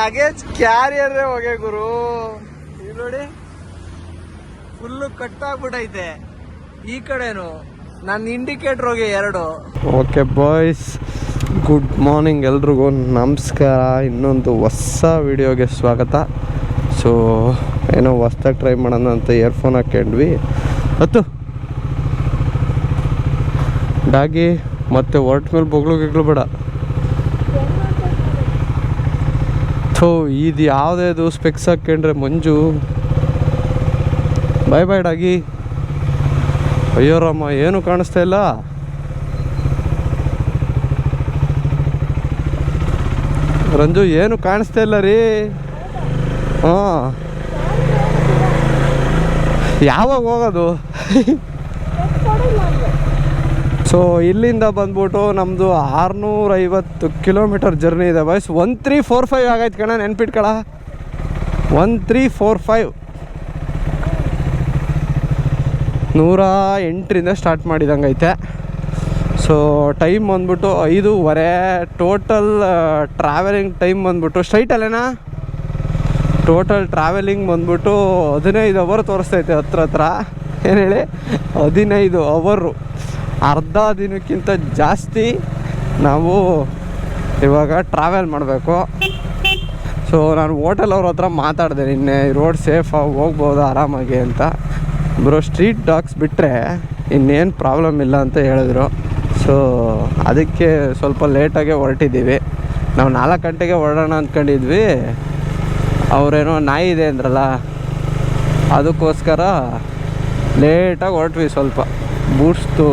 Luggage carrier ಹೋಗೆ ಗುರು. ಇಲ್ಲಿ ನೋಡಿ ಫುಲ್ಲು ಕಟ್ಟಾಗ್ಬಿಟ್ಟೈತೆ ಈ ಕಡೆನು ನನ್ನ ಇಂಡಿಕೇಟರ್ ಹೋಗಿ ಎರಡು. ಓಕೆ ಬಾಯ್ಸ್ ಗುಡ್ ಮಾರ್ನಿಂಗ್ ಎಲ್ರಿಗೂ. ನಮಸ್ಕಾರ. ಇನ್ನೊಂದು ಹೊಸ ವಿಡಿಯೋಗೆ ಸ್ವಾಗತ. ಸೊ ಏನೋ ಹೊಸ್ದಾಗಿ ಟ್ರೈ ಮಾಡೋಣ ಅಂತ ಇಯರ್ಫೋನ್ ಹಾಕೊಂಡ್ವಿ ಹತ್ತು. ಡಾಗಿ ಮತ್ತೆ ಹೊರಟ ಮೇಲೆ ಬೊಗಳು ಗಿಗ್ಳು ಬೇಡ. ಥೋ ಇದು ಯಾವುದೇದು ಸ್ಪೆಕ್ಸ್ ಹಾಕ್ಕೊಂಡ್ರೆ ಮಂಜು? ಬಾಯ್ ಬಾಯ್ ಡಾಗಿ. ಅಯ್ಯೋ ರಾಮ, ಏನು ಕಾಣಿಸ್ತಾ ಇಲ್ಲ? ರಂಜು, ಏನು ಕಾಣಿಸ್ತಾ ಇಲ್ಲ ರೀ? ಹಾಂ. ಯಾವಾಗ ಹೋಗೋದು? ಸೊ ಇಲ್ಲಿಂದ ಬಂದ್ಬಿಟ್ಟು ನಮ್ಮದು ಆರುನೂರೈವತ್ತು ಕಿಲೋಮೀಟರ್ ಜರ್ನಿ ಇದೆ boys one three four five ಆಗೈತೆ ಕಣ, ನೆನ್ಪಿಟ್ಕೊಳ. ಒನ್ ತ್ರೀ ಫೋರ್ ಫೈವ್ ನೂರ ಎಂಟರಿಂದ ಸ್ಟಾರ್ಟ್ ಮಾಡಿದಂಗೆ ಐತೆ ಸೊ ಟೈಮ್ ಬಂದ್ಬಿಟ್ಟು ಐದೂವರೆ. ಟೋಟಲ್ ಟ್ರಾವೆಲಿಂಗ್ ಟೈಮ್ ಬಂದ್ಬಿಟ್ಟು ಸ್ಟ್ರೈಟಲ್ಲೇನಾ ಟೋಟಲ್ ಟ್ರಾವೆಲಿಂಗ್ ಬಂದ್ಬಿಟ್ಟು ಹದಿನೈದು ಅವರ್ ತೋರಿಸ್ತೈತೆ ಹತ್ರ ಹತ್ರ. ಏನು ಹೇಳಿ? ಹದಿನೈದು ಅವರು ಅರ್ಧ ದಿನಕ್ಕಿಂತ ಜಾಸ್ತಿ ನಾವು ಇವಾಗ ಟ್ರಾವೆಲ್ ಮಾಡಬೇಕು. ಸೊ ನಾನು ಹೋಟೆಲ್ ಅವ್ರ ಹತ್ರ ಮಾತಾಡಿದೆ ನಿನ್ನೆ ರೋಡ್ ಸೇಫ್ ಹೋಗ್ಬೋದು ಆರಾಮಾಗಿ ಅಂತ. ಬ್ರೋ ಸ್ಟ್ರೀಟ್ ಡಾಗ್ಸ್ ಬಿಟ್ಟರೆ ಇನ್ನೇನು ಪ್ರಾಬ್ಲಮ್ ಇಲ್ಲ ಅಂತ ಹೇಳಿದ್ರು. ಸೊ ಅದಕ್ಕೆ ಸ್ವಲ್ಪ ಲೇಟಾಗೆ ಹೊರಟಿದ್ದೀವಿ. ನಾವು ನಾಲ್ಕು ಗಂಟೆಗೆ ಹೊರಡೋಣ ಅಂದ್ಕೊಂಡಿದ್ವಿ ಅವರೇನೋ ನಾಯಿ ಇದೆ ಅಂದ್ರಲ್ಲ, ಅದಕ್ಕೋಸ್ಕರ ಲೇಟಾಗಿ ಹೊರಟ್ವಿ ಸ್ವಲ್ಪ. ಬೂಟ್ಸ್ತು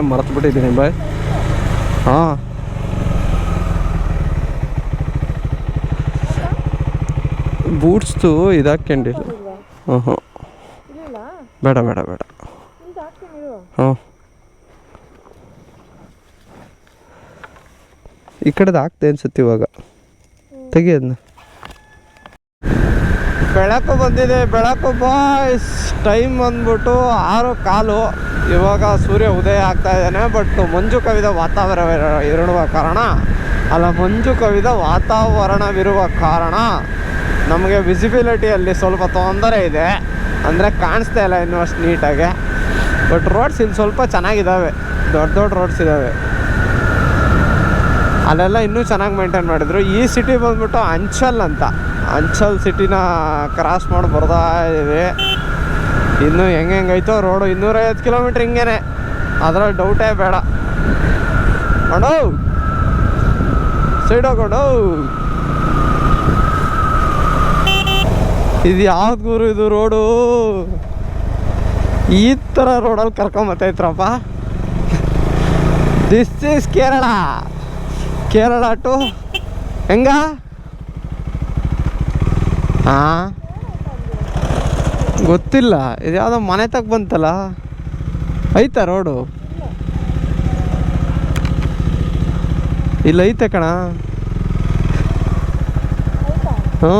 ಮರೆತು ಬಿಟ್ಟಿದ್ದೀನಿ ಬಾಯ್. ಹಾಂ. ಬೂಟ್ಸ್ತು ಇದಾಕ್ಯಂಡಿಲ್ಲ. ಹ್ಞೂ ಹ್ಞೂ ಇಲ್ಲ ಬೇಡ ಬೇಡ ಬೇಡ. ಹ್ಞೂ ಈ ಕಡೆದು ಹಾಕ್ತೆ ಅನ್ಸುತ್ತೆ ಇವಾಗ. ತೆಗಿ ಅದನ್ನ ಬೆಳಕು ಬಂದಿದೆ ಬೆಳಕು ಬಾಯ್ಸ್ ಟೈಮ್ ಬಂದ್ಬಿಟ್ಟು ಆರು ಕಾಲು. ಇವಾಗ ಸೂರ್ಯ ಉದಯ ಆಗ್ತಾ ಇದ್ದಾನೆ ಬಟ್ ಮಂಜು ಕವಿದ ವಾತಾವರಣ ಇರುವ ಕಾರಣ, ಅಲ್ಲ, ಮಂಜು ಕವಿದ ವಾತಾವರಣವಿರುವ ಕಾರಣ ನಮಗೆ ವಿಸಿಬಿಲಿಟಿಯಲ್ಲಿ ಸ್ವಲ್ಪ ತೊಂದರೆ ಇದೆ. ಅಂದರೆ ಕಾಣಿಸ್ತಾ ಇಲ್ಲ ಇನ್ನೂ ಅಷ್ಟು ನೀಟಾಗಿ. ಬಟ್ ರೋಡ್ಸ್ ಇಲ್ಲಿ ಸ್ವಲ್ಪ ಚೆನ್ನಾಗಿದ್ದಾವೆ. ದೊಡ್ಡ ದೊಡ್ಡ ರೋಡ್ಸ್ ಇದ್ದಾವೆ. ಅಲ್ಲೆಲ್ಲ ಇನ್ನೂ ಚೆನ್ನಾಗಿ ಮೇಂಟೈನ್ ಮಾಡಿದ್ರು. ಈ ಸಿಟಿ ಬಂದ್ಬಿಟ್ಟು ಅಂಚಲ್ ಅಂತ. ಅಂಚಲ್ ಸಿಟಿನ ಕ್ರಾಸ್ ಮಾಡಿ ಬರ್ತಾ ಇದ್ದೀವಿ ಇನ್ನು ಹೆಂಗೆ ಹೆಂಗೈತೋ ರೋಡು ಇನ್ನೂರೈವತ್ತು ಕಿಲೋಮೀಟ್ರ್ ಹಿಂಗೇನೆ. ಅದರಲ್ಲಿ ಡೌಟೇ ಬೇಡ. ಅಣ್ಣೋ ಸೈಡ್ ಹೋಗೋಣ ಇದು ಯಾವ್ದು ಗುರು ಇದು ರೋಡು? ಈ ಥರ ರೋಡಲ್ಲಿ ಕರ್ಕೊಂಬತ್ತೈತ್ರಪ್ಪ this is Kerala Kerala to ಹೆಂಗ? ಹಾಂ ಗೊತ್ತಿಲ್ಲ. ಇದು ಯಾವುದೋ ಮನೆ ತಗ ಬಂತಲ್ಲ? ಐತಾ ರೋಡು? ಇಲ್ಲ ಐತೆ ಕಣ. ಹ್ಞೂ.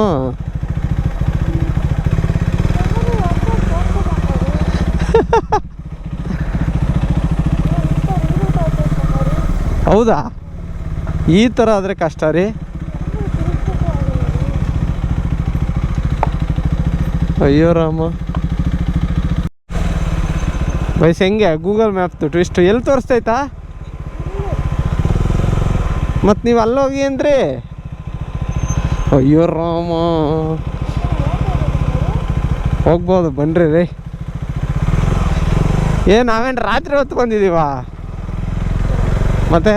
ಹೌದಾ? ಈ ಥರ ಆದರೆ ಕಷ್ಟ ರೀ. ಅಯ್ಯೋ ರಾಮ ವಯಸ್ಸು ಹೆಂಗೆ? ಗೂಗಲ್ ಮ್ಯಾಪ್ದು ಟ್ವಿಸ್ಟ್ ಎಲ್ಲಿ ತೋರಿಸ್ತೈತಾ ಮತ್ತು ನೀವು ಅಲ್ಲೋಗಿ ಅಂದ್ರಿ ಅಯ್ಯೋ ರಾಮ ಹೋಗ್ಬೋದು, ಬನ್ರಿ ರೀ. ಏ ನಾವೇನು ರಾತ್ರಿ ಹೊತ್ತು ಬಂದಿದ್ದೀವಾ ಮತ್ತೆ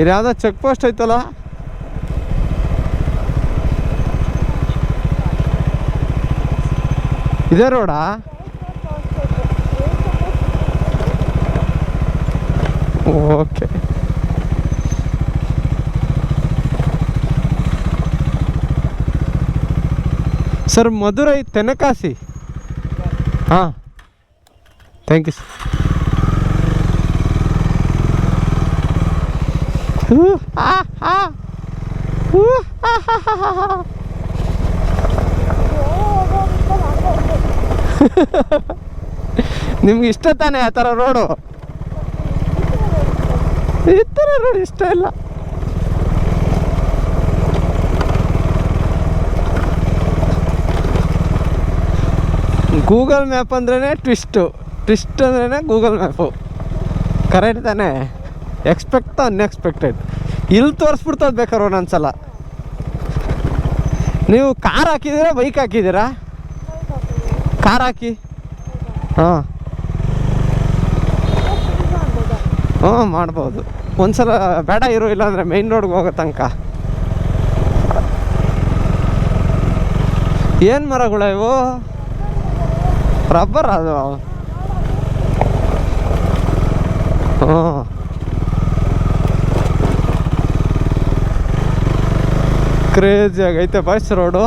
ಇದು ಯಾವುದೋ ಚೆಕ್ ಪೋಸ್ಟ್ ಐತಲ್ಲ ಇದೇ ರೋಡಾ? ಓಕೆ. ಸರ್ ಮಧುರೈ ತೆನಕಾಸಿ? ಹಾಂ. ಥ್ಯಾಂಕ್ ಯು ಸರ್ ಹೂ. ಹೂ, ಆ, ಹಾ, ಹಾ, ಹಾ, ಹಾ. ನಿಮ್ಗೆ ಇಷ್ಟ ತಾನೇ ಆ ಥರ ರೋಡು? ಈ ಥರ ರೋಡ್ ಇಷ್ಟ ಇಲ್ಲ. ಗೂಗಲ್ ಮ್ಯಾಪ್ ಅಂದ್ರೇ ಟ್ವಿಸ್ಟು. ಟ್ವಿಸ್ಟ್ ಅಂದ್ರೇ ಗೂಗಲ್ ಮ್ಯಾಪು. ಕರೆಕ್ಟ್ ತಾನೇ? Expect unexpected. ಇಲ್ಲಿ ತೋರಿಸ್ಬಿಡ್ತದ ಬೇಕಾರ ಒಂದೊಂದ್ಸಲ. ನೀವು ಕಾರ್ ಹಾಕಿದ್ದೀರಾ, ಬೈಕ್ ಹಾಕಿದ್ದೀರಾ? ಕಾರ್ ಹಾಕಿ? ಹಾಂ. ಹ್ಞೂ ಮಾಡ್ಬೋದು. ಒಂದ್ಸಲ ಬೇಡ ಇರು, ಇಲ್ಲಾಂದರೆ ಮೇನ್ ರೋಡ್ಗೆ ಹೋಗೋ ತನಕ. ಏನು ಮರಗಳು ಇವು? ರಬ್ಬರ್ ಅದು. ಹ್ಞೂ ಕ್ರೇಜಿ ಆಗೈತೆ ಬಸ್ ರೋಡು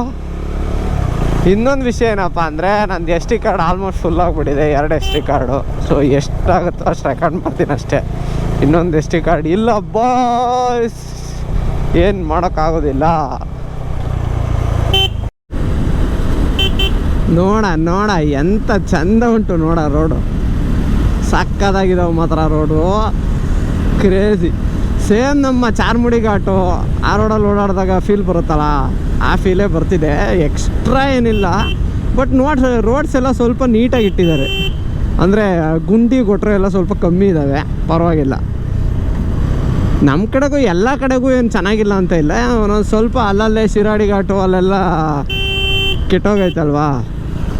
ಇನ್ನೊಂದು ವಿಷಯ ಏನಪ್ಪ ಅಂದರೆ ನಂದು S T card almost full ಆಗಿಬಿಟ್ಟಿದೆ, ಎರಡು ಎಸ್ ಟಿ ಕಾರ್ಡು. ಸೊ ಎಷ್ಟಾಗುತ್ತೋ ಅಷ್ಟು ರೆಕಾರ್ಡ್ ಮಾಡ್ತೀನಿ ಅಷ್ಟೇ. ಇನ್ನೊಂದು ಎಸ್ ಟಿ ಕಾರ್ಡ್ ಇಲ್ಲ ಬಾಯ್ಸ್ ಏನು ಮಾಡೋಕ್ಕಾಗೋದಿಲ್ಲ. ನೋಡ ನೋಡ ಎಂಥ ಚಂದ ಉಂಟು ನೋಡ ರೋಡು ಸಕ್ಕದಾಗಿದಾವೆ ಮಾತ್ರ ರೋಡು ಕ್ರೇಜಿ ಸೇಮ್ ನಮ್ಮ ಚಾರ್ಮುಡಿ ಘಾಟು, ಆ ರೋಡಲ್ಲಿ ಓಡಾಡಿದಾಗ ಫೀಲ್ ಬರುತ್ತಲ್ಲ? ಆ ಫೀಲೇ ಬರ್ತಿದೆ. ಎಕ್ಸ್ಟ್ರಾ ಏನಿಲ್ಲ. ಬಟ್ ನೋಡ್ ರೋಡ್ಸ್ ಎಲ್ಲ ಸ್ವಲ್ಪ ನೀಟಾಗಿ ಇಟ್ಟಿದ್ದಾರೆ. ಅಂದರೆ, ಗುಂಡಿ ಕೊಟ್ಟರೆ ಎಲ್ಲ ಸ್ವಲ್ಪ ಕಮ್ಮಿ ಇದ್ದಾವೆ ಪರವಾಗಿಲ್ಲ. ನಮ್ಮ ಕಡೆಗೂ, ಎಲ್ಲ ಕಡೆಗೂ ಏನು ಚೆನ್ನಾಗಿಲ್ಲ ಅಂತ ಇಲ್ಲ. ಒಂದೊಂದು ಸ್ವಲ್ಪ ಅಲ್ಲಲ್ಲೇ ಶಿರಾಡಿ ಘಾಟು ಅಲ್ಲೆಲ್ಲ ಕೆಟ್ಟೋಗೈತಲ್ವಾ?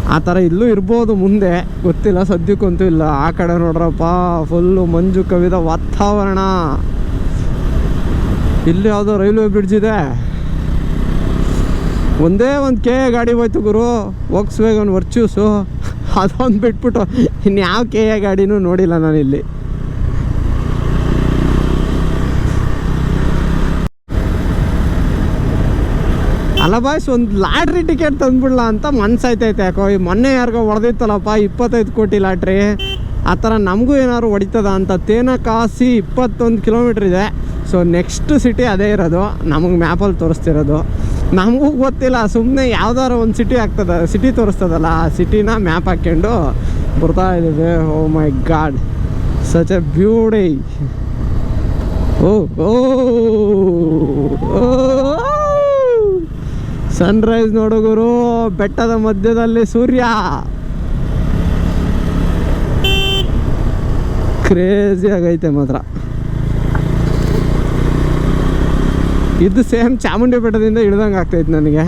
ಆ ಥರ ಇಲ್ಲೂ ಇರ್ಬೋದು ಮುಂದೆ. ಗೊತ್ತಿಲ್ಲ, ಸದ್ಯಕ್ಕಂತೂ ಇಲ್ಲ. ಆ ಕಡೆ ನೋಡ್ರಪ್ಪ ಫುಲ್ಲು ಮಂಜು ಕವಿದ ವಾತಾವರಣ. ಇಲ್ಲಿ ಯಾವುದೋ ರೈಲ್ವೆ ಬ್ರಿಡ್ಜ್ ಇದೆ. ಒಂದೇ ಒಂದು ಕೆ ಎ ಗಾಡಿ ಹೋಯ್ತು ಗುರು. ವೋಕ್ಸ್ ವೇಗನ್ ವರ್ಚ್ಯೂಸು ಅದೊಂದು ಬಿಟ್ಬಿಟ್ಟು ಇನ್ಯಾವ ಕೆ ಎ ಗಾಡಿನೂ ನೋಡಿಲ್ಲ ನಾನಿಲ್ಲಿ. ಅಲ್ಲ ಬಾಯ್ಸ್ ಒಂದು ಲಾಟ್ರಿ ಟಿಕೆಟ್ ತಂದ್ಬಿಡ್ಲ ಅಂತ ಮನ್ಸಾಯ್ತೈತೆ ಯಾಕೋ. ಈ ಮೊನ್ನೆ ಯಾರಿಗೋ ಹೊಡೆದಿತ್ತಲ್ಲಪ್ಪ, ಇಪ್ಪತ್ತೈದು ಕೋಟಿ ಲಾಟ್ರಿ. ಆ ಥರ ನಮಗೂ ಏನಾದ್ರು ಹೊಡಿತದ ಅಂತ ತೇನಕಾಸಿ ಇಪ್ಪತ್ತೊಂದು ಕಿಲೋಮೀಟ್ರ್ ಇದೆ. ಸೊ ನೆಕ್ಸ್ಟ್ ಸಿಟಿ ಅದೇ ಇರೋದು. ನಮಗೆ ಮ್ಯಾಪಲ್ಲಿ ತೋರಿಸ್ತಿರೋದು. ನಮಗೂ ಗೊತ್ತಿಲ್ಲ ಸುಮ್ಮನೆ ಯಾವ್ದಾರು ಒಂದು ಸಿಟಿ ಆಗ್ತದ ಸಿಟಿ ತೋರಿಸ್ತದಲ್ಲ, ಆ ಸಿಟಿನ ಮ್ಯಾಪ್ ಹಾಕ್ಕೊಂಡು ಬರ್ತಾ ಇದ್ದೀವಿ ಓ my god such a beauty oh oh sunrise ನೋಡು ಗುರು, ಬೆಟ್ಟದ ಮಧ್ಯದಲ್ಲಿ ಸೂರ್ಯ. ಕ್ರೇಜಿ ಆಗೈತೆ ಮಾತ್ರ. ಇದು ಸೇಮ್ ಚಾಮುಂಡಿ ಬೆಟ್ಟದಿಂದ ಇಳ್ದಂಗೆ ಆಗ್ತೈತೆ ನನಗೆ.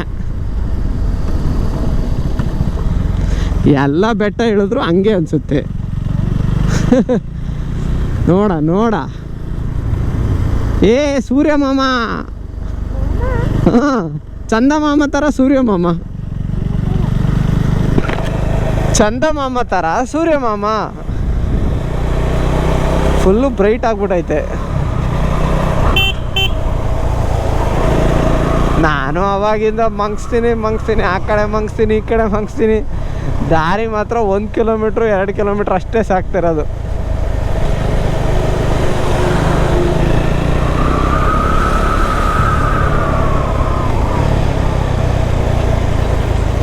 ಎಲ್ಲ ಬೆಟ್ಟ ಇಳಿದ್ರು ಹಂಗೆ ಅನ್ಸುತ್ತೆ. ನೋಡ ನೋಡ. ಏ, ಸೂರ್ಯ ಮಾಮ. ಹಾಂ ಚಂದಮಾಮ ಥರ ಸೂರ್ಯಮಾಮ ಚಂದಮಾಮ ಥರ ಸೂರ್ಯಮಾಮ ಫುಲ್ಲು ಬ್ರೈಟ್ ಆಗ್ಬಿಟ್ಟೈತೆ ನಾನು ಅವಾಗಿಂದ ಮಂಗಿಸ್ತೀನಿ ಮಂಗಿಸ್ತೀನಿ, ಆ ಕಡೆ ಮಂಗಿಸ್ತೀನಿ, ಈ ಕಡೆ ಮಂಗಿಸ್ತೀನಿ. ದಾರಿ ಮಾತ್ರ ಒಂದು ಕಿಲೋಮೀಟ್ರ್, ಎರಡು ಕಿಲೋಮೀಟ್ರ್ ಅಷ್ಟೇ ಸಾಕ್ತಿರೋದು.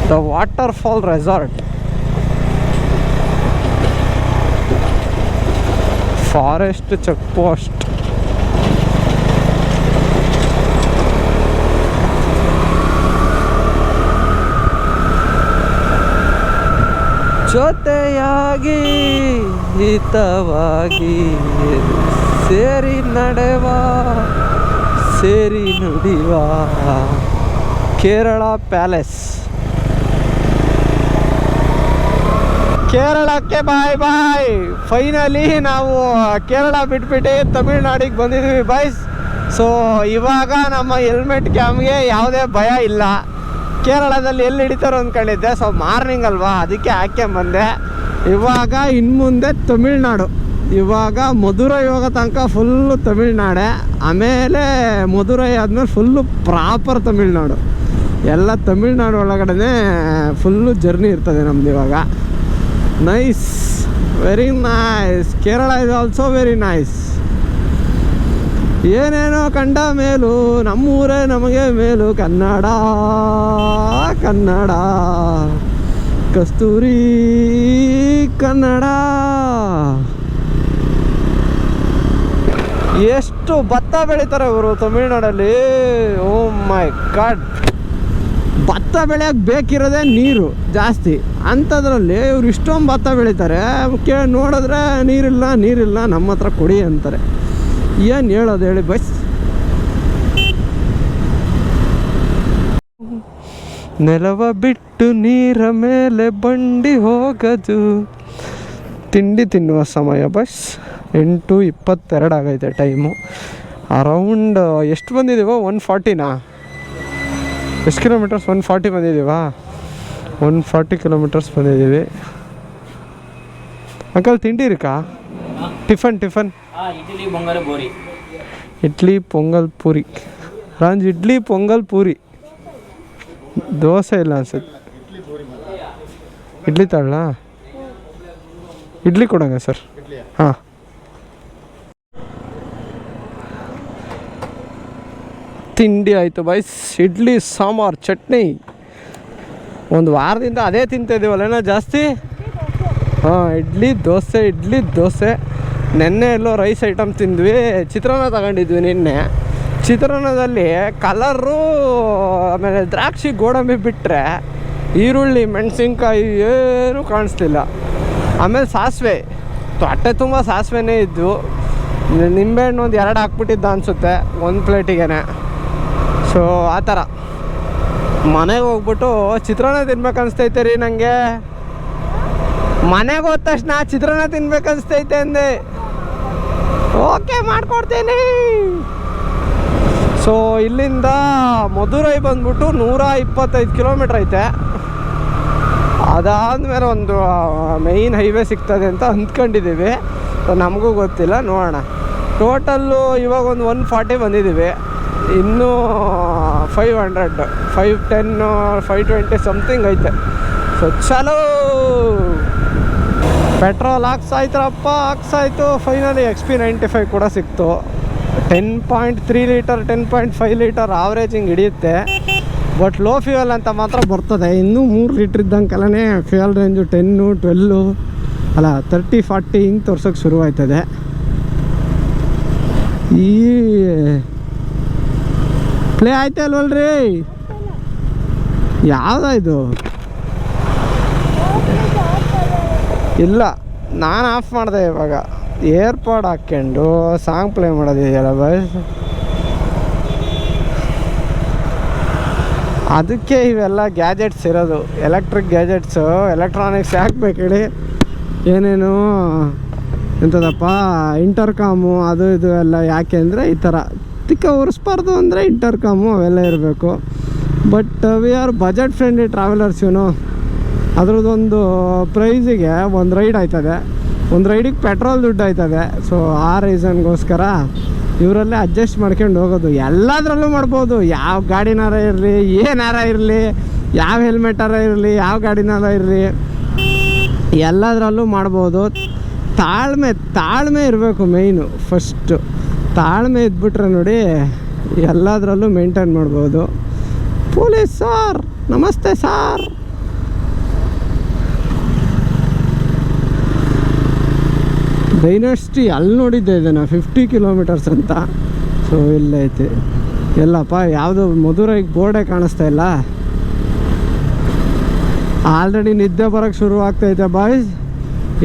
The waterfall resort forest check post ಜೊತೆಯಾಗಿ ಹಿತವಾಗಿ ಸೇರಿ ನಡೆವ, ಸೇರಿ ನುಡಿವ ಕೇರಳ ಪ್ಯಾಲೇಸ್. ಕೇರಳಕ್ಕೆ ಬಾಯ್ ಬಾಯ್. ಫೈನಲಿ ನಾವು ಕೇರಳ ಬಿಟ್ಬಿಟ್ಟು ತಮಿಳ್ನಾಡಿಗೆ ಬಂದಿದ್ದೀವಿ ಬಾಯ್ಸ್ ಸೊ ಇವಾಗ ನಮ್ಮ ಹೆಲ್ಮೆಟ್ ಕ್ಯಾಮ್ಗೆ ಯಾವುದೇ ಭಯ ಇಲ್ಲ. ಕೇರಳದಲ್ಲಿ ಎಲ್ಲಿ ಹಿಡಿತಾರೋ ಅಂದ್ಕೊಂಡಿದ್ದೆ. ಸೊ ಮಾರ್ನಿಂಗ್ ಅಲ್ವಾ? ಅದಕ್ಕೆ ಹಾಕ್ಕೊಂಬಂದೆ ಇವಾಗ ಇನ್ನು ಮುಂದೆ ತಮಿಳ್ನಾಡು. ಇವಾಗ ಮಧುರೈ ಹೋಗೋ ತನಕ ಫುಲ್ಲು ತಮಿಳ್ನಾಡೆ. ಆಮೇಲೆ ಮಧುರೈ ಆದಮೇಲೆ ಫುಲ್ಲು ಪ್ರಾಪರ್ ತಮಿಳ್ನಾಡು. ಎಲ್ಲ ತಮಿಳ್ನಾಡು ಒಳಗಡೆ ಫುಲ್ಲು ಜರ್ನಿ ಇರ್ತದೆ ನಮ್ದು ಇವಾಗ. Nice very nice Kerala is also very nice ಏನೇನೋ ಕಂಡ ಮೇಲು ನಮ್ಮೂರೇ ನಮಗೆ ಮೇಲು ಕನ್ನಡ ಕನ್ನಡ. ಕಸ್ತೂರಿ ಕನ್ನಡ. ಎಷ್ಟು ಭತ್ತ ಬೆಳೀತಾರೆ ಇವರು ತಮಿಳ್ನಾಡಲ್ಲಿ? Oh my god. ಭತ್ತ ಬೆಳೆಯೋಕೆ ಬೇಕಿರೋದೇ ನೀರು ಜಾಸ್ತಿ. ಅಂಥದ್ರಲ್ಲಿ ಇವ್ರು ಇಷ್ಟೊಂದು ಭತ್ತ ಬೆಳೀತಾರೆ. ಕೇ ನೋಡಿದ್ರೆ ನೀರಿಲ್ಲ ನೀರಿಲ್ಲ, ನಮ್ಮ ಹತ್ರ ಕೊಡಿ ಅಂತಾರೆ. ಏನು ಹೇಳೋದು ಹೇಳಿ ಬಸ್ ನೆಲವ ಬಿಟ್ಟು ನೀರ ಮೇಲೆ ಬಂಡಿ ಹೋಗದು. ತಿಂಡಿ ತಿನ್ನುವ ಸಮಯ ಬಸ್ ಎಂಟು ಇಪ್ಪತ್ತೆರಡು ಆಗೈತೆ ಟೈಮು ಅರೌಂಡ್ ಎಷ್ಟು ಬಂದಿದ್ದೀವೋ ಒನ್ ಫಾರ್ಟಿನಾ? ಎಷ್ಟು ಕಿಲೋಮೀಟರ್ಸ್ ಒನ್ ಫಾರ್ಟಿ ಬಂದಿದ್ದೀವಾ ಒನ್ ಫಾರ್ಟಿ ಕಿಲೋಮೀಟರ್ಸ್ ಬಂದಿದ್ದೀವಿ ಅಂಕಲ್, ತಿಂಡಿ ಇರುಕಾ ಟಿಫನ್ ಟಿಫನ್. ಇಡ್ಲಿ ಪೊಂಗಲ್ ಬೋರಿ ಇಡ್ಲಿ ಪೊಂಗಲ್ ಪೂರಿ. ರಾಂಜ್ ಇಡ್ಲಿ ಪೊಂಗಲ್ ಪೂರಿ. ದೋಸೆ ಇಲ್ಲ ಅನ್ಸುತ್ತೆ. ಇಡ್ಲಿ ತಗೊಳ್ಳ? ಇಡ್ಲಿ ಕೊಡಂಗ ಸರ್. ಹಾಂ. ತಿಂಡಿ ಆಯಿತು ಬಾಯ್ಸ್ ಇಡ್ಲಿ ಸಾಂಬಾರು ಚಟ್ನಿ. ಒಂದು ವಾರದಿಂದ ಅದೇ ತಿಂತಿದ್ದೀವಲ್ಲ ಜಾಸ್ತಿ? ಹಾಂ ಇಡ್ಲಿ ದೋಸೆ ಇಡ್ಲಿ ದೋಸೆ. ನೆನ್ನೆ ಎಲ್ಲೋ ರೈಸ್ ಐಟಮ್ ತಿಂದ್ವಿ, ಚಿತ್ರಾನ್ನ ತಗೊಂಡಿದ್ವಿ ನಿನ್ನೆ. ಚಿತ್ರಾನ್ನದಲ್ಲಿ ಕಲರು ಆಮೇಲೆ ದ್ರಾಕ್ಷಿ ಗೋಡಂಬಿ ಬಿಟ್ಟರೆ ಈರುಳ್ಳಿ, ಮೆಣಸಿನ್ಕಾಯಿ ಏನೂ ಕಾಣಿಸ್ತಿಲ್ಲ. ಆಮೇಲೆ ಸಾಸಿವೆ ಹೊಟ್ಟೆ ತುಂಬ ಸಾಸಿವೆನೇ ಇದ್ದು ನಿಂಬೆಹಣ್ಣು ಒಂದು ಎರಡು ಹಾಕ್ಬಿಟ್ಟಿದ್ದ ಅನಿಸುತ್ತೆ, ಒಂದು ಪ್ಲೇಟಿಗೆ ಸೊ ಆ ಥರ ಮನೆಗೆ ಹೋಗ್ಬಿಟ್ಟು ಚಿತ್ರಾನ್ನ ತಿನ್ಬೇಕು ಅನಿಸ್ತೈತೆ ರೀ ನನಗೆ ಮನೆಗೆ ಹೋದ ತಕ್ಷಣ ಚಿತ್ರಾನ್ನ ತಿನ್ಬೇಕು ಅನಿಸ್ತೈತೆ ಅಂದೆ. ಓಕೆ ಮಾಡ್ಕೊಡ್ತೀನಿ. ಸೊ ಇಲ್ಲಿಂದ ಮಧುರೈ ಬಂದ್ಬಿಟ್ಟು ನೂರ ಇಪ್ಪತ್ತೈದು ಕಿಲೋಮೀಟ್ರ್ ಐತೆ. ಅದಾದಮೇಲೆ ಒಂದು ಮೇಯ್ನ್ ಹೈವೇ ಸಿಗ್ತದೆ ಅಂತ ಅಂದ್ಕೊಂಡಿದ್ದೀವಿ. ಸೊ ನಮಗೂ ಗೊತ್ತಿಲ್ಲ, ನೋಡೋಣ. ಟೋಟಲ್ಲು ಇವಾಗ ಒಂದು ಒನ್ ಫಾರ್ಟಿ ಬಂದಿದ್ದೀವಿ. ಇನ್ನೂ five hundred five ten five twenty something ಐತೆ. ಸೊ ಚಲೋ! ಪೆಟ್ರೋಲ್ ಹಾಕ್ಸಾಯ್ತ್ರಪ್ಪ ಹಾಕ್ಸಾಯ್ತು. Finally X P ninety five ಕೂಡ ಸಿಕ್ತು. Ten point three litre ten point five litre averaging ಹಿಡಿಯುತ್ತೆ. ಬಟ್ ಲೋ ಫ್ಯೂಯಲ್ ಅಂತ ಮಾತ್ರ ಬರ್ತದೆ. ಇನ್ನೂ ಮೂರು ಲೀಟ್ರ್ ಇದ್ದಂಗೆಲ್ಲೇ ಫ್ಯೂಯಲ್ ರೇಂಜು ಟೆನ್ನು ಟ್ವೆಲ್ಲು ಅಲ್ಲ ತರ್ಟಿ ಫಾರ್ಟಿ ಹಿಂಗೆ ತೋರ್ಸೋಕೆ ಶುರುವಾಯ್ತದೆ. ಈ ಪ್ಲೇ ಆಯ್ತಾ ಅಲ್ವಲ್ರಿ ಇದು? ಇಲ್ಲ, ನಾನು ಆಫ್ ಮಾಡಿದೆ ಇವಾಗ. ಏರ್ಪಾಡ್ ಹಾಕ್ಕೊಂಡು ಸಾಂಗ್ ಪ್ಲೇ ಮಾಡೋದಿದೆಯಲ್ಲ ಬಸ್ ಅದಕ್ಕೆ ಇವೆಲ್ಲ ಗ್ಯಾಜೆಟ್ಸ್ ಇರೋದು. ಎಲೆಕ್ಟ್ರಿಕ್ ಗ್ಯಾಜೆಟ್ಸು ಎಲೆಕ್ಟ್ರಾನಿಕ್ಸ್ ಯಾಕೆ ಹೇಳಿ? ಏನೇನು? ಎಂಥದಪ್ಪ ಇಂಟರ್ಕಾಮು ಅದು ಇದು ಎಲ್ಲ ಯಾಕೆ ಅಂದರೆ ಈ ಥರ. ತಿಕ್ಕ ಉರಿಸ್ಬಾರ್ದು ಅಂದರೆ ಇಂಟರ್ಕಾಮು ಅವೆಲ್ಲ ಇರಬೇಕು. But we are budget friendly travellers ಇವನು ಅದ್ರದ್ದೊಂದು ಪ್ರೈಸಿಗೆ ಒಂದು ರೈಡ್ ಆಯ್ತದೆ. ಒಂದು ರೈಡಿಗೆ ಪೆಟ್ರೋಲ್ ದುಡ್ಡು ಆಯ್ತದೆ. ಸೊ ಆ ರೀಸನ್ಗೋಸ್ಕರ ಇವರಲ್ಲೇ ಅಡ್ಜಸ್ಟ್ ಮಾಡ್ಕೊಂಡು ಹೋಗೋದು. ಎಲ್ಲದರಲ್ಲೂ ಮಾಡ್ಬೋದು. ಯಾವ ಗಾಡಿನಾರ ಇರಲಿ, ಏನಾರ ಇರಲಿ, ಯಾವ ಹೆಲ್ಮೆಟಾರ ಇರಲಿ, ಯಾವ ಗಾಡಿನಾರ ಇರಲಿ, ಎಲ್ಲದರಲ್ಲೂ ಮಾಡ್ಬೋದು. ತಾಳ್ಮೆ ತಾಳ್ಮೆ ಇರಬೇಕು ಮೇಯ್ನು ಫಸ್ಟು ತಾಳ್ಮೆ ಇದ್ಬಿಟ್ರೆ ನೋಡಿ ಎಲ್ಲದರಲ್ಲೂ ಮೇಂಟೈನ್ ಮಾಡ್ಬೋದು. ಪೊಲೀಸ್ ಸಾರ್ ನಮಸ್ತೆ ಸಾರ್ ಡೈನಸ್ಟಿ ಅಲ್ಲಿ ನೋಡಿದ್ದೆ ಇದನ್ನು ಫಿಫ್ಟಿ ಕಿಲೋಮೀಟರ್ಸ್ ಅಂತ. ಸೊ ಇಲ್ಲೈತಿ ಎಲ್ಲಪ್ಪ, ಯಾವುದು ಮಧುರೈಗೆ ಬೋರ್ಡೇ ಕಾಣಿಸ್ತಾ ಇಲ್ಲ. ಆಲ್ರೆಡಿ ನಿದ್ದೆ ಬರೋಕ್ಕೆ ಶುರು ಆಗ್ತೈತೆ ಬಾಯ್ಸ್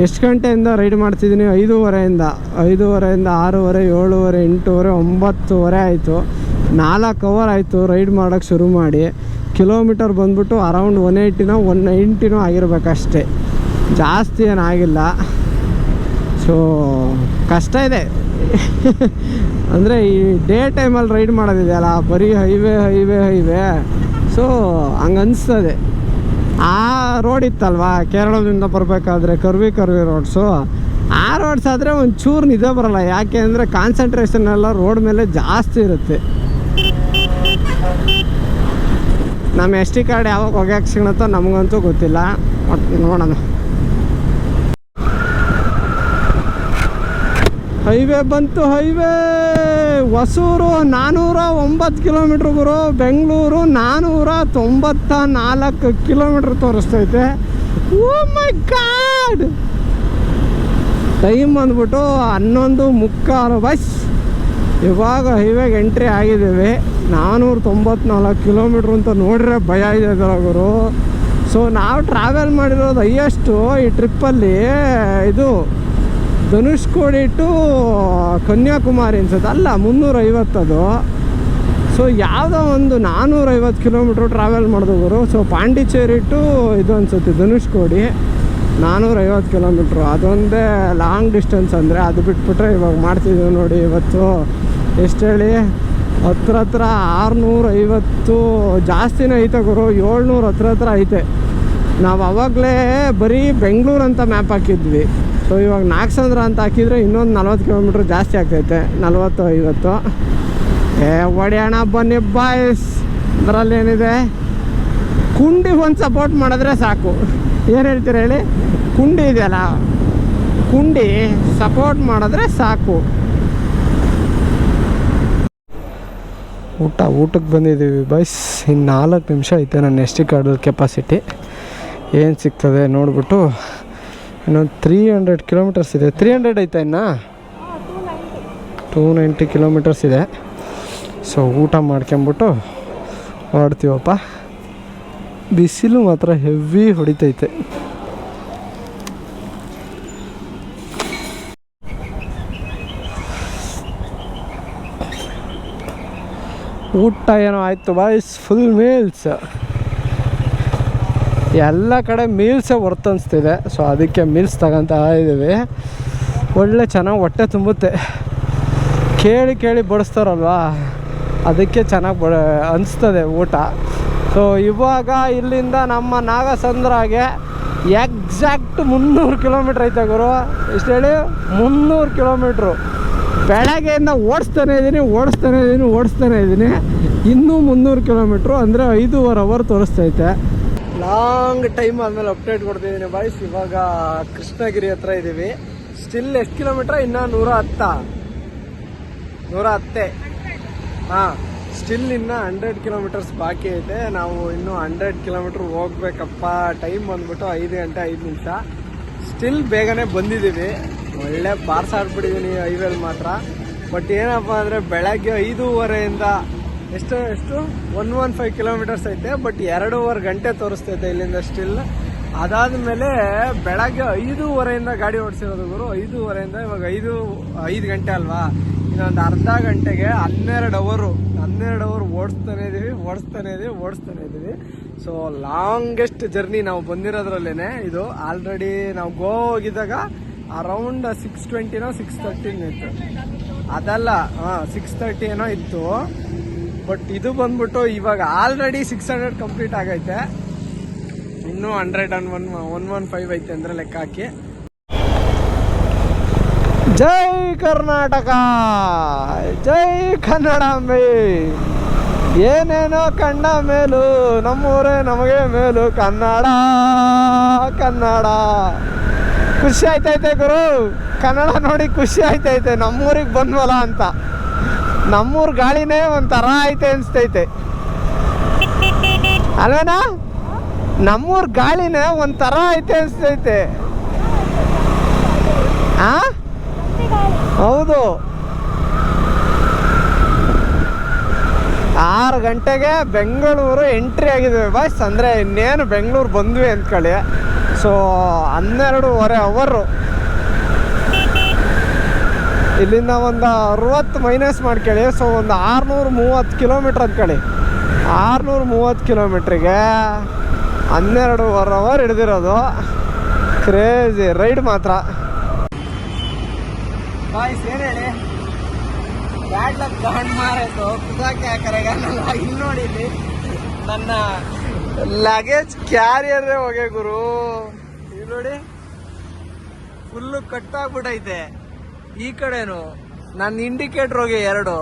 ಎಷ್ಟು ಗಂಟೆಯಿಂದ ರೈಡ್ ಮಾಡ್ತಿದ್ದೀನಿ ಐದೂವರೆಯಿಂದ. ಐದೂವರೆಯಿಂದ ಆರೂವರೆ, ಏಳುವರೆ, ಎಂಟೂವರೆ, ಒಂಬತ್ತುವರೆ ಆಯಿತು. ನಾಲ್ಕು ಅವರ್ ಆಯಿತು ರೈಡ್ ಮಾಡೋಕ್ಕೆ ಶುರು ಮಾಡಿ. ಕಿಲೋಮೀಟರ್ ಬಂದ್ಬಿಟ್ಟು ಅರೌಂಡ್ ಒನ್ ಏಯ್ಟಿನೋ ಒನ್ ನೈಂಟಿನೋ ಆಗಿರ್ಬೇಕಷ್ಟೇ. ಜಾಸ್ತಿ ಏನಾಗಿಲ್ಲ. ಸೊ ಕಷ್ಟ ಇದೆ. ಅಂದರೆ ಈ ಡೇ ಟೈಮಲ್ಲಿ ರೈಡ್ ಮಾಡೋದಿದೆಯಲ್ಲ, ಬರೀ ಹೈವೇ ಹೈವೇ ಹೈವೇ ಸೊ ಹಂಗೆ ಅನಿಸ್ತದೆ ಆ ರೋಡ್ ಇತ್ತಲ್ವಾ, ಕೇರಳದಿಂದ ಬರಬೇಕಾದ್ರೆ ಕರ್ವಿ ಕರ್ವಿ ರೋಡ್ಸು ಆ ರೋಡ್ಸ್ ಆದರೆ ಒಂಚೂರು ನಿದ್ದೆ ಬರಲ್ಲ. ಯಾಕೆ ಅಂದರೆ ಕಾನ್ಸಂಟ್ರೇಷನ್ ಎಲ್ಲ ರೋಡ್ ಮೇಲೆ ಜಾಸ್ತಿ ಇರುತ್ತೆ. ನಮ್ಮ ಎಸ್ ಟಿ ಕಾರ್ಡ್ ಯಾವಾಗ ಹೊಗೆ ಸಿಗುತ್ತೋ ನಮಗಂತೂ ಗೊತ್ತಿಲ್ಲ. ನೋಡೋಣ. ಹೈವೇ ಬಂತು ಹೈವೇ. ಹೊಸೂರು ನಾನ್ನೂರ ಒಂಬತ್ತು ಕಿಲೋಮೀಟ್ರ್ ಗುರು, ಬೆಂಗಳೂರು ನಾನ್ನೂರ ತೊಂಬತ್ತ ನಾಲ್ಕು ಕಿಲೋಮೀಟ್ರ್ ತೋರಿಸ್ತೈತೆ. Oh my god! ಟೈಮ್ ಬಂದ್ಬಿಟ್ಟು ಹನ್ನೊಂದು ಮುಕ್ಕಾಲು ಬಸ್. ಇವಾಗ ಹೈವೇಗೆ ಎಂಟ್ರಿ ಆಗಿದ್ದೀವಿ. ನಾನ್ನೂರ ತೊಂಬತ್ನಾಲ್ಕು ಕಿಲೋಮೀಟ್ರ್ ಅಂತ ನೋಡ್ರೆ ಭಯ ಇದೆ ಗುರು. ಸೊ ನಾವು ಟ್ರಾವೆಲ್ ಮಾಡಿರೋದು ಹೈಯೆಸ್ಟು ಈ ಟ್ರಿಪ್ಪಲ್ಲಿ ಇದು ಧನುಷ್ಕೋಡಿ ಟು ಕನ್ಯಾಕುಮಾರಿ ಅನ್ಸುತ್ತೆ. ಅಲ್ಲ, ಮುನ್ನೂರೈವತ್ತದು. ಸೊ ಯಾವುದೋ ಒಂದು ನಾನ್ನೂರೈವತ್ತು ಕಿಲೋಮೀಟ್ರ್ ಟ್ರಾವೆಲ್ ಮಾಡಿದವರು ಸೊ ಪಾಂಡಿಚೇರಿ ಟು ಇದು ಅನ್ಸುತ್ತೆ ಧನುಷ್ಕೋಡಿ ನಾನ್ನೂರೈವತ್ತು ಕಿಲೋಮೀಟ್ರು. ಅದೊಂದೇ ಲಾಂಗ್ ಡಿಸ್ಟೆನ್ಸ್ ಅಂದರೆ ಅದು ಬಿಟ್ಬಿಟ್ರೆ ಇವಾಗ ಮಾಡ್ತಿದ್ದೀವಿ ನೋಡಿ ಇವತ್ತು. ಎಷ್ಟು ಹೇಳಿ? ಹತ್ರ ಹತ್ರ ಆರುನೂರೈವತ್ತು ಜಾಸ್ತಿನೇ ಐತೆ ಗುರು. ಏಳ್ನೂರು ಹತ್ರ ಹತ್ರ ಐತೆ. ನಾವು ಅವಾಗಲೇ ಬರೀ ಬೆಂಗಳೂರು ಅಂತ ಮ್ಯಾಪ್ ಹಾಕಿದ್ವಿ. ಸೊ ಇವಾಗ ನಾಗಸಂದ್ರ ಅಂತ ಹಾಕಿದರೆ ಇನ್ನೊಂದು ನಲ್ವತ್ತು ಕಿಲೋಮೀಟ್ರ್ ಜಾಸ್ತಿ ಆಗ್ತೈತೆ, ನಲ್ವತ್ತು, ಐವತ್ತು. ಏ ಒಡೆಯೋಣ ಬನ್ನಿ ಬಾಯ್ಸ್ ಅದರಲ್ಲಿ ಏನಿದೆ? ಕುಂಡಿ ಒಂದು ಸಪೋರ್ಟ್ ಮಾಡಿದ್ರೆ ಸಾಕು. ಏನು ಹೇಳ್ತೀರ ಹೇಳಿ? ಕುಂಡಿ ಇದೆಯಲ್ಲ, ಕುಂಡಿ ಸಪೋರ್ಟ್ ಮಾಡಿದ್ರೆ ಸಾಕು. ಊಟ, ಊಟಕ್ಕೆ ಬಂದಿದ್ದೀವಿ ಬಾಯ್ಸ್ ಇನ್ನು ನಾಲ್ಕು ನಿಮಿಷ ಐತೆ ನನ್ನ ಎಸ್ ಕಾರ್ಡ್ ಕೆಪಾಸಿಟಿ ಏನು ಸಿಗ್ತದೆ ನೋಡ್ಬಿಟ್ಟು ಇನ್ನೊಂದು ತ್ರೀ ಹಂಡ್ರೆಡ್ ಕಿಲೋಮೀಟರ್ಸ್ ಇದೆ. ತ್ರೀ ಹಂಡ್ರೆಡ್ ಐತೆ ಇನ್ನು? ಟೂ ನೈಂಟಿ ಕಿಲೋಮೀಟರ್ಸ್ ಇದೆ. ಸೊ ಊಟ ಮಾಡ್ಕೊಂಬಿಟ್ಟು ಹೊರಡ್ತೀವಪ್ಪ. ಬಿಸಿಲು ಮಾತ್ರ ಹೆವಿ ಹೊಡಿತೈತೆ. ಊಟ ಏನೋ ಆಯಿತು ಬಾಯ್ಸ್ ಫುಲ್ ಮೀಲ್ಸ್ ಎಲ್ಲ ಕಡೆ ಮೀಲ್ಸೇ ವರ್ತ್ ಅನಿಸ್ತಿದೆ ಸೊ ಅದಕ್ಕೆ ಮೀಲ್ಸ್ ತಗೊಂತ ಇದ್ದೀವಿ ಒಳ್ಳೆ ಚೆನ್ನಾಗಿ ಹೊಟ್ಟೆ ತುಂಬುತ್ತೆ. ಕೇಳಿ ಕೇಳಿ ಬಡಿಸ್ತಾರಲ್ವಾ? ಅದಕ್ಕೆ ಚೆನ್ನಾಗಿ ಬಡ ಅನಿಸ್ತದೆ ಊಟ. ಸೊ ಇವಾಗ ಇಲ್ಲಿಂದ ನಮ್ಮ ನಾಗಸಂದ್ರಾಗೆ ಎಕ್ಸಾಕ್ಟ್ ಮುನ್ನೂರು ಕಿಲೋಮೀಟ್ರ್ ಐತೆ ಗುರು. ಎಷ್ಟು ಹೇಳಿ? ಮುನ್ನೂರು ಕಿಲೋಮೀಟ್ರು. ಬೆಳಗ್ಗೆಯಿಂದ ಓಡಿಸ್ತಾನೆ ಇದ್ದೀನಿ ಓಡಿಸ್ತಾನೆ ಇದ್ದೀನಿ ಓಡಿಸ್ತಾನೆ ಇದ್ದೀನಿ ಇನ್ನೂ ಮುನ್ನೂರು ಕಿಲೋಮೀಟ್ರು, ಅಂದರೆ ಐದೂವರೆ ಅವರ್ ತೋರಿಸ್ತೈತೆ. ಲಾಂಗ್ ಟೈಮ್ ಆದಮೇಲೆ ಅಪ್ಡೇಟ್ ಕೊಡ್ತಿದ್ದೀನಿ ಬಾಯ್ಸ್ ಇವಾಗ ಕೃಷ್ಣಗಿರಿ ಹತ್ರ ಇದ್ದೀವಿ ಸ್ಟಿಲ್ ಎಷ್ಟು ಕಿಲೋಮೀಟರ್ ಇನ್ನೂ ನೂರ ಹತ್ತ. ನೂರ ಹತ್ತೆ. ಹಾಂ ಸ್ಟಿಲ್ ಇನ್ನ ಹಂಡ್ರೆಡ್ ಕಿಲೋಮೀಟರ್ಸ್ ಬಾಕಿ ಐತೆ. ನಾವು ಇನ್ನು ಹಂಡ್ರೆಡ್ ಕಿಲೋಮೀಟ್ರ್ ಹೋಗ್ಬೇಕಪ್ಪ. ಟೈಮ್ ಬಂದ್ಬಿಟ್ಟು ಐದು ಗಂಟೆ ಐದು ನಿಮಿಷ. ಸ್ಟಿಲ್ ಬೇಗನೆ ಬಂದಿದ್ದೀವಿ ಒಳ್ಳೆ ಬಾರ್ಸಾಡ್ಬಿಟ್ಟಿದ್ದೀನಿ ಹೈವೇಲಿ ಮಾತ್ರ. ಬಟ್ ಏನಪ್ಪ ಅಂದರೆ ಬೆಳಗ್ಗೆ ಐದೂವರೆಯಿಂದ ಎಷ್ಟು ಎಷ್ಟು? ಒನ್ ಒನ್ ಫೈವ್ ಕಿಲೋಮೀಟರ್ಸ್ ಐತೆ ಬಟ್ ಎರಡೂವರೆ ಗಂಟೆ ತೋರಿಸ್ತೈತೆ ಇಲ್ಲಿಂದ ಸ್ಟಿಲ್ ಅದಾದಮೇಲೆ ಬೆಳಗ್ಗೆ ಐದೂವರೆಯಿಂದ ಗಾಡಿ ಓಡಿಸಿರೋದು ಗುರು. ಐದೂವರೆಯಿಂದ ಇವಾಗ ಐದು ಐದು ಗಂಟೆ ಅಲ್ವಾ? ಇನ್ನೊಂದು ಅರ್ಧ ಗಂಟೆಗೆ ಹನ್ನೆರಡು ಅವರು ಹನ್ನೆರಡು ಅವರು ಓಡಿಸ್ತಾನೆ ಇದೀವಿ ಓಡಿಸ್ತಾನೆ ಇದೀವಿ ಓಡಿಸ್ತಾನೆ ಇದೀವಿ. ಸೊ ಲಾಂಗೆಸ್ಟ್ ಜರ್ನಿ ನಾವು ಬಂದಿರೋದ್ರಲ್ಲೇನೆ ಇದು. ಆಲ್ರೆಡಿ ನಾವು ಗೋವಾ ಹೋಗಿದ್ದಾಗ ಅರೌಂಡ್ ಸಿಕ್ಸ್ ಟ್ವೆಂಟಿನೋ ಸಿಕ್ಸ್ ತರ್ಟಿನೋ ಇತ್ತು. ಅದಲ್ಲ, ಹಾಂ ಸಿಕ್ಸ್ ತರ್ಟಿ ಏನೋ ಇತ್ತು. ಬಟ್ ಇದು ಬಂದ್ಬಿಟ್ಟು ಇವಾಗ ಆಲ್ರೆಡಿ ಸಿಕ್ಸ್ ಹಂಡ್ರೆಡ್ ಕಂಪ್ಲೀಟ್ ಆಗೈತೆ. ಇನ್ನೂ hundred and one one one five ಐತೆ ಅಂದರೆ ಲೆಕ್ಕ ಹಾಕಿ. ಜೈ ಕರ್ನಾಟಕ! ಜೈ ಕನ್ನಡಾಂಬೆ ಏನೇನೋ ಕಂಡ ಮೇಲು, ನಮ್ಮೂರೇ ನಮಗೆ ಮೇಲು ಕನ್ನಡ ಕನ್ನಡ. ಖುಷಿ ಆಯ್ತೈತೆ ಗುರು? ಕನ್ನಡ ನೋಡಿ ಖುಷಿ ಆಯ್ತೈತೆ, ನಮ್ಮೂರಿಗೆ ಬಂದ್ವಲ್ಲ ಅಂತ. ನಮ್ಮೂರ್ ಗಾಳಿನೇ ಒಂಥರ ಐತೆ ಅನ್ಸ್ತೈತೆ. ಅಲ್ವೇನಾ? ನಮ್ಮೂರ್ ಗಾಳಿನೇ ಒಂಥರ ಐತೆ ಅನ್ಸ್ತೈತೆ. ಆ? ಹೌದು. ಆರು ಗಂಟೆಗೆ ಬೆಂಗಳೂರು ಎಂಟ್ರಿ ಆಗಿದೆ ಬಾಯ್ಸ್ ಅಂದರೆ ಇನ್ನೇನು ಬೆಂಗಳೂರು ಬಂದ್ವಿ ಅಂದ್ಕೊಳ್ಳಿ ಸೊ ಹನ್ನೆರಡೂವರೆ ಅವರು ಇಲ್ಲಿಂದ ಒಂದು ಅರವತ್ತು ಮೈನಸ್ ಮಾಡ್ಕೊಳ್ಳಿ. ಸೊ ಒಂದು ಆರುನೂರು ಮೂವತ್ತು ಕಿಲೋಮೀಟ್ರ್ ಅಂದ್ಕೊಳ್ಳಿ ಆರುನೂರು ಮೂವತ್ತು ಕಿಲೋಮೀಟ್ರಿಗೆ ಹನ್ನೆರಡುವರೆ ಅವರ್ ಹಿಡ್ದಿರೋದು. ಕ್ರೇಜಿ ರೈಡ್ ಮಾತ್ರ. ಬಾಯ್ಸ್ ಏನು ಹೇಳಿ? ಇಲ್ಲಿ ನೋಡಿ ನನ್ನ ಲಗೇಜ್ ಕ್ಯಾರಿಯರೇ ಹೋಗೆ ಗುರು. ಇಲ್ಲಿ ನೋಡಿ ಫುಲ್ಲು ಕಟ್ಟಾಗ್ಬಿಟ್ಟೈತೆ ಈ ಕಡೆನು. ನನ್ನ ಇಂಡಿಕೇಟ್ರ್ ಹೋಗಿ ಎರಡು.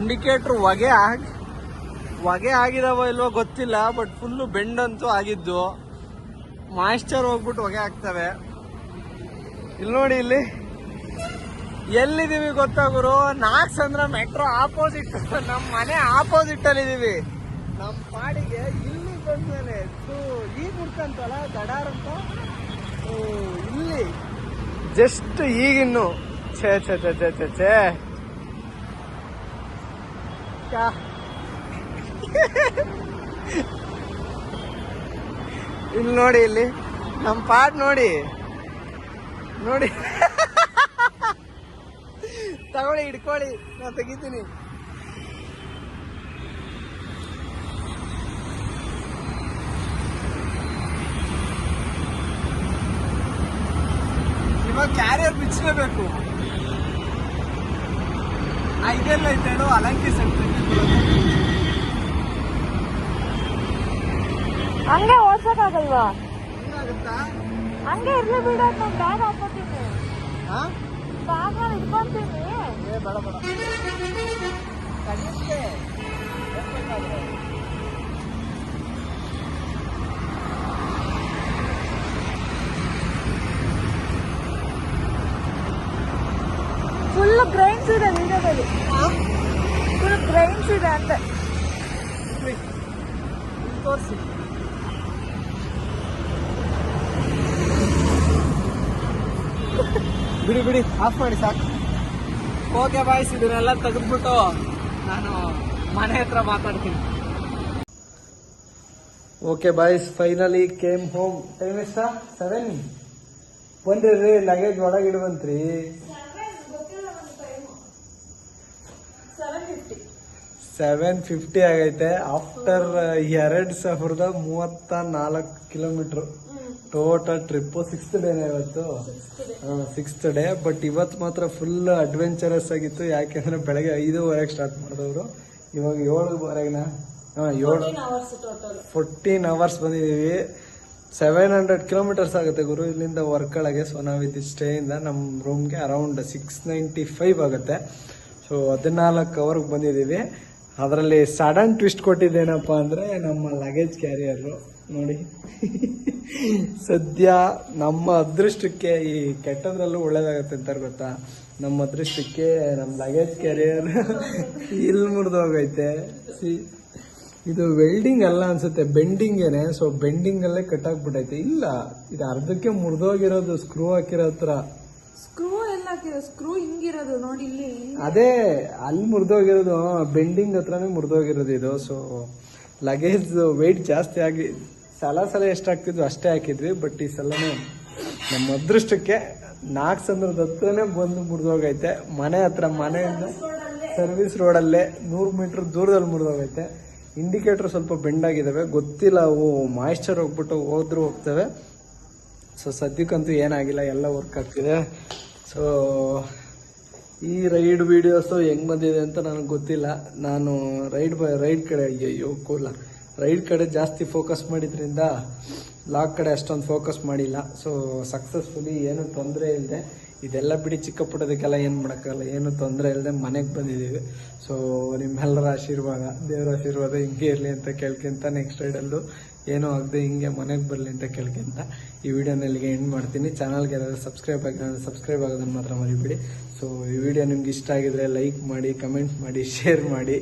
ಇಂಡಿಕೇಟ್ರ್ ಹೊಗೆ ಆಗಿ ಹೊಗೆ ಆಗಿದಾವ ಇಲ್ವೋ ಗೊತ್ತಿಲ್ಲ ಬಟ್ ಫುಲ್ಲು ಬೆಂಡಂತೂ ಆಗಿದ್ದು. ಮಾಯಿಶ್ಚರ್ ಹೋಗ್ಬಿಟ್ಟು ಹೊಗೆ ಆಗ್ತವೆ. ಇಲ್ಲಿ ನೋಡಿ ಇಲ್ಲಿ. ಎಲ್ಲಿದ್ದೀವಿ ಗೊತ್ತಾಗುರು ಗುರು? ನಾಕ್ಸಂದ್ರ ಮೆಟ್ರೋ ಆಪೋಸಿಟ್ ನಮ್ಮ ಮನೆ ಆಪೋಸಿಟ್ ಅಲ್ಲಿ ಇದೀವಿ. ನಮ್ಮ ಪಾಡಿಗೆ ಇಲ್ಲಿ ಬಂದ್ಮೇಲೆ ಈ ಈಗ ಹುಡ್ಕಂತಲ್ಲ ದಡಾರ್ ಅಂತ? ಓ, ಇಲ್ಲಿ. ಜಸ್ಟ್ ಈಗಿನ್ನು ಛೇ ಛೇ ಛೇ ಛೇ ಛೇ ಛೇ. ಇಲ್ಲಿ ನೋಡಿ, ಇಲ್ಲಿ ನಮ್ಮ ಪಾಟ್ ನೋಡಿ. ನೋಡಿ. ತಗೊಳ್ಳಿ ಹಿಡ್ಕೊಳ್ಳಿ ನಾನು ತೆಗಿತೀನಿ. ಕ್ಯಾರಿಯರ್ ಬಿಚ್ಚಲೇಬೇಕು ಇದೆಲ್ಲ ಐತೆ ಹೇಳು ಅಲಂಕಿ ಸೆಂಟ್ರ್ ಹಂಗೆ ಓಡ್ಸಕ್ಕಾಗಲ್ವಾ ಏನಾಗುತ್ತಾ ಹಂಗೆ ಇರ್ಲಿ ಬಿಡ ನಾನು ಬ್ಯಾಗ್ ಹಾಕೋತೀನಿ ಹಾ ಬ್ಯಾಗ್ ನಾನು ಇಟ್ಕೊಂತೀನಿ ಏ ಬೇಡ ಬೇಡ ಗ್ರೈನ್ಸ್ ಇದೆ ವೀಡಿಯೋದಲ್ಲಿ. ಫುಲ್ ಗ್ರೈನ್ಸ್ ಇದೆ ಅಂತ. ತೋರಿಸಿ. ಬಿಡಿ ಬಿಡಿ ಆಫ್ ಮಾಡಿ ಸಾಕು. ಓಕೆ ಬಾಯ್ಸ್ ಇದನ್ನೆಲ್ಲ ತೆಗೆದ್ಬಿಟ್ಟು ನಾನು ಮನೆ ಹತ್ರ ಮಾತಾಡ್ತೀನಿ. Okay boys finally came home time ಎಷ್ಟ ಸೆವೆನ್ ಬಂದ್ರಿ ಲಗೇಜ್ ಒಳಗಿಡುವಂತ್ರಿ ಸೆವೆನ್ ಫಿಫ್ಟಿ ಆಗೈತೆ. ಆಫ್ಟರ್ ಎರಡ್ ಸಾವಿರದ ಮೂವತ್ತ ನಾಲ್ಕು ಕಿಲೋಮೀಟರ್ ಟೋಟಲ್ ಟ್ರಿಪ್ಪು ಸಿಕ್ಸ್ತ್ ಡೇನೇ ಇವತ್ತು. ಸಿಕ್ಸ್ತ್ ಡೇ ಬಟ್ ಇವತ್ತು ಮಾತ್ರ ಫುಲ್ ಅಡ್ವೆಂಚರಸ್ ಆಗಿತ್ತು. ಯಾಕೆಂದ್ರೆ ಬೆಳಗ್ಗೆ ಐದೂವರೆಗೆ ಸ್ಟಾರ್ಟ್ ಮಾಡಿದವರು. ಇವಾಗ ಏಳುವರೆಗಿನ? ಹಾಂ ಏಳು ಫೋರ್ಟೀನ್ ಅವರ್ಸ್ ಬಂದಿದ್ದೀವಿ. ಸೆವೆನ್ ಹಂಡ್ರೆಡ್ ಕಿಲೋಮೀಟರ್ಸ್ ಆಗುತ್ತೆ ಗುರು. ಇಲ್ಲಿಂದ ವರ್ಕಳಗೆ. ಸೊ ಸ್ಟೇ ಸ್ಟೇಯಿಂದ ನಮ್ಮ ರೂಮ್ಗೆ ಅರೌಂಡ್ ಸಿಕ್ಸ್ ನೈಂಟಿ ಫೈವ್ ಆಗುತ್ತೆ. ಸೊ ಹದಿನಾಲ್ಕು ಅವರ್ಗೆ ಬಂದಿದ್ದೀವಿ. ಅದರಲ್ಲಿ ಸಡನ್ ಟ್ವಿಸ್ಟ್ ಕೊಟ್ಟಿದ್ದೇನಪ್ಪ ಅಂದರೆ ನಮ್ಮ ಲಗೇಜ್ ಕ್ಯಾರಿಯರು ನೋಡಿ. ಸದ್ಯ ನಮ್ಮ ಅದೃಷ್ಟಕ್ಕೆ ಈ ಕೆಟ್ಟದ್ರಲ್ಲೂ ಒಳ್ಳೇದಾಗುತ್ತೆ ಅಂತಾರೆ ಗೊತ್ತಾ? ನಮ್ಮ ಅದೃಷ್ಟಕ್ಕೆ ನಮ್ಮ ಲಗೇಜ್ ಕ್ಯಾರಿಯರ್ ಇಲ್ಲಿ ಮುರಿದೋಗೈತೆ ಸಿ, ಇದು ವೆಲ್ಡಿಂಗ್ ಅಲ್ಲ ಅನ್ಸುತ್ತೆ. ಬೆಂಡಿಂಗೇನೆ ಸೊ ಬೆಂಡಿಂಗಲ್ಲೇ ಕಟ್ ಇಲ್ಲ, ಇದು ಅರ್ಧಕ್ಕೆ ಮುರಿದೋಗಿರೋದು ಸ್ಕ್ರೂ ಹಾಕಿರೋ ಹತ್ರ. ಸ್ಕ್ರೂ ಎಲ್ಲ ಹಾಕಿರೋ ಸ್ಕ್ರೂ ಹಿಂಗಿರೋದು ನೋಡಿ ಇಲ್ಲಿ. ಅದೇ ಅಲ್ಲಿ ಮುರಿದೋಗಿರೋದು ಬೆಂಡಿಂಗ್ ಹತ್ರನೇ ಮುರಿದೋಗಿರೋದು ಇದು ಸೊ ಲಗೇಜ್ ವೆಯ್ಟ್ ಜಾಸ್ತಿ ಆಗಿ ಸಲ ಸಲ ಎಷ್ಟಾಗ್ತಿದ್ವು ಅಷ್ಟೇ ಹಾಕಿದ್ವಿ ಬಟ್ ಈ ಸಲನೇ ನಮ್ಮ ಅದೃಷ್ಟಕ್ಕೆ ನಾಲ್ಕು ಸಂದ್ರದ ಹತ್ರನೇ ಬಂದು ಮುರಿದೋಗೈತೆ. ಮನೆ ಹತ್ರ ಮನೆಯಿಂದ ಸರ್ವಿಸ್ ರೋಡಲ್ಲೇ ನೂರು ಮೀಟರ್ ದೂರದಲ್ಲಿ ಮುರಿದೋಗೈತೆ. ಇಂಡಿಕೇಟರ್ ಸ್ವಲ್ಪ ಬೆಂಡ್ ಆಗಿದಾವೆ. ಗೊತ್ತಿಲ್ಲ ಅವು ಮಾಯಿಶ್ಚರ್ ಹೋಗ್ಬಿಟ್ಟು ಹೋದ್ರು ಹೋಗ್ತವೆ. ಸೊ ಸದ್ಯಕ್ಕಂತೂ ಏನಾಗಿಲ್ಲ, ಎಲ್ಲ ವರ್ಕ್ ಆಗ್ತಿದೆ. ಸೊ ಈ ರೈಡ್ ವೀಡಿಯೋಸು ಹೆಂಗೆ ಬಂದಿದೆ ಅಂತ ನನಗೆ ಗೊತ್ತಿಲ್ಲ. ನಾನು ರೈಡ್ ರೈಡ್ ಕಡೆ ಅಯ್ಯೋ ಕೂಲ ರೈಡ್ ಕಡೆ ಜಾಸ್ತಿ ಫೋಕಸ್ ಮಾಡಿದ್ರಿಂದ ಲಾಕ್ ಕಡೆ ಅಷ್ಟೊಂದು ಫೋಕಸ್ ಮಾಡಿಲ್ಲ. ಸೊ ಸಕ್ಸಸ್ಫುಲಿ ಏನೂ ತೊಂದರೆ ಇಲ್ಲದೆ ಇದೆಲ್ಲ ಬಿಡಿ ಚಿಕ್ಕ ಪುಟ್ಟದಕ್ಕೆಲ್ಲ ಏನು ಮಾಡೋಕ್ಕಲ್ಲ ಏನು ತೊಂದರೆ ಇಲ್ಲದೆ ಮನೆಗೆ ಬಂದಿದ್ದೀವಿ. ಸೊ ನಿಮ್ಮೆಲ್ಲರ ಆಶೀರ್ವಾದ, ದೇವರ ಆಶೀರ್ವಾದ ಹಿಂಗೆ ಇರಲಿ ಅಂತ ಕೇಳ್ಕೊಂತ ನೆಕ್ಸ್ಟ್ ರೈಡಲ್ಲೂ ಏನೂ ಆಗದೆ ಹಿಂಗೆ ಮನೆಗೆ ಬರಲಿ ಅಂತ ಕೇಳ್ಕೊಂತ. ಈ ವಿಡಿಯೋನ ಇಲ್ಲಿಗೆ ಎಂಡ್ ಮಾಡ್ತೀನಿ. ಚಾನಲ್ಗೆ ಯಾರಾದ್ರೂ ಸಬ್ಸ್ಕ್ರೈಬ್ ಆಗಿಲ್ಲ ಸಬ್ಸ್ಕ್ರೈಬ್ ಆಗೋದನ್ನು ಮಾತ್ರ ಮರಿಬೇಡಿ. ಸೊ ಈ ವಿಡಿಯೋ ನಿಮ್ಗೆ ಇಷ್ಟ ಆಗಿದ್ರೆ ಲೈಕ್ ಮಾಡಿ ಕಮೆಂಟ್ ಮಾಡಿ ಶೇರ್ ಮಾಡಿ.